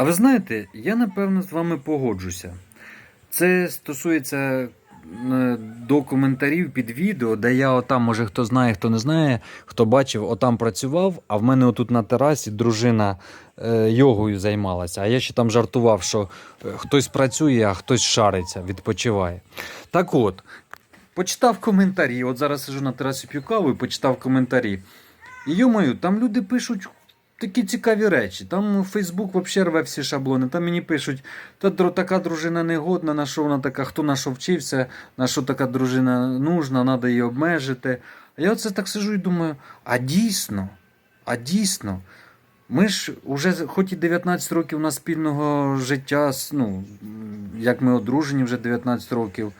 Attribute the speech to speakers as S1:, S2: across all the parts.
S1: А ви знаєте, я напевно з вами погоджуся. Це стосується е, до коментарів під відео, де я отам, може хто знає, хто не знає, хто бачив, отам працював, а в мене отут на терасі дружина е, йогою займалася. А я ще там жартував, що е, хтось працює, а хтось шариться, відпочиває. Так от, почитав коментарі. От зараз сижу на терасі п'ю каву і почитав коментарі. І йомаю, там люди пишуть такі цікаві речі. Там Фейсбук взагалі рве всі шаблони. Там мені пишуть, та така дружина негодна, на що вона така, хто на що вчився, на що така дружина нужна, треба її обмежити. А я оце так сижу і думаю: а дійсно, а дійсно. Ми ж уже, хоч і 19 років у нас спільного життя, ну, як ми одружені вже 19 років.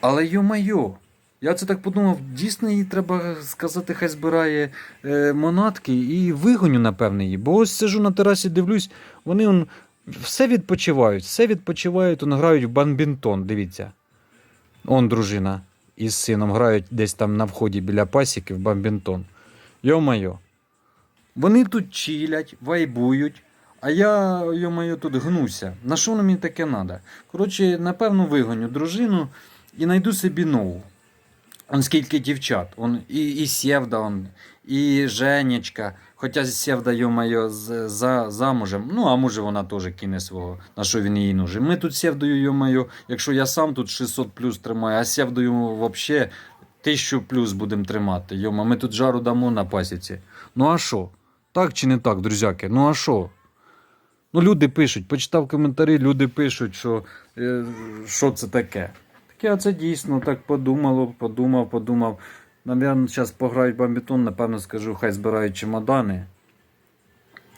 S1: Але йо-майо, я це так подумав, дійсно їй треба сказати, хай збирає е, монатки і вигоню, напевне, її. Бо ось сижу на терасі, дивлюсь, вони он, все відпочивають, все відпочивають, он грають в бадмінтон, дивіться. Он дружина із сином грають десь там на вході біля пасіки в бадмінтон. Йо-майо. Вони тут чилять, вайбують, а я, йо-майо, тут гнуся. На що воно мені таке треба? Коротше, напевно, вигоню дружину і знайду собі нову. Он скільки дівчат. Он і, і Сєвда, он, і Женечка. Хоча Сєвда, йо-моє, за, замужем. Ну, а може вона теж кине свого, на що він їй нужен. Ми тут Сєвдою, йо-моє, якщо я сам тут 600 плюс тримаю, а Сєвдою взагалі 1000 плюс будемо тримати. Йома, ми тут жару дамо на пасіці. Ну а що? Так чи не так, друзяки? Ну а що? Ну, люди пишуть, почитав коментарі, люди пишуть, що, е, що це таке. А це дійсно так подумало, подумав, подумав. Навірно, зараз пограють бамбітон, напевно, скажу, хай збирають чемодани.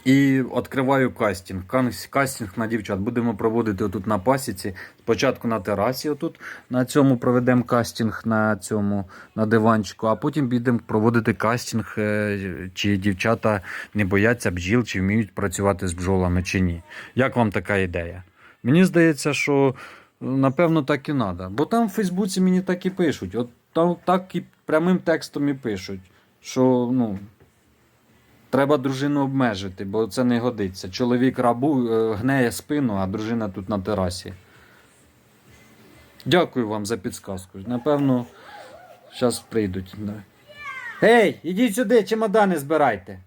S1: І відкриваю кастинг. Кастинг на дівчат. Будемо проводити отут на пасіці. Спочатку на терасі, отут на цьому проведемо кастинг на цьому на диванчику, а потім підемо проводити кастинг, е, чи дівчата не бояться бджіл, чи вміють працювати з бджолами, чи ні. Як вам така ідея? Мені здається, що напевно так і треба. Бо там в Фейсбуці мені так і пишуть. От там так і прямим текстом і пишуть, що ну. Треба дружину обмежити, бо це не годиться. Чоловік рабу е, гнеє спину, а дружина тут на терасі. Дякую вам за підсказку. Напевно, зараз прийдуть. Гей, ідіть сюди, чемодани збирайте.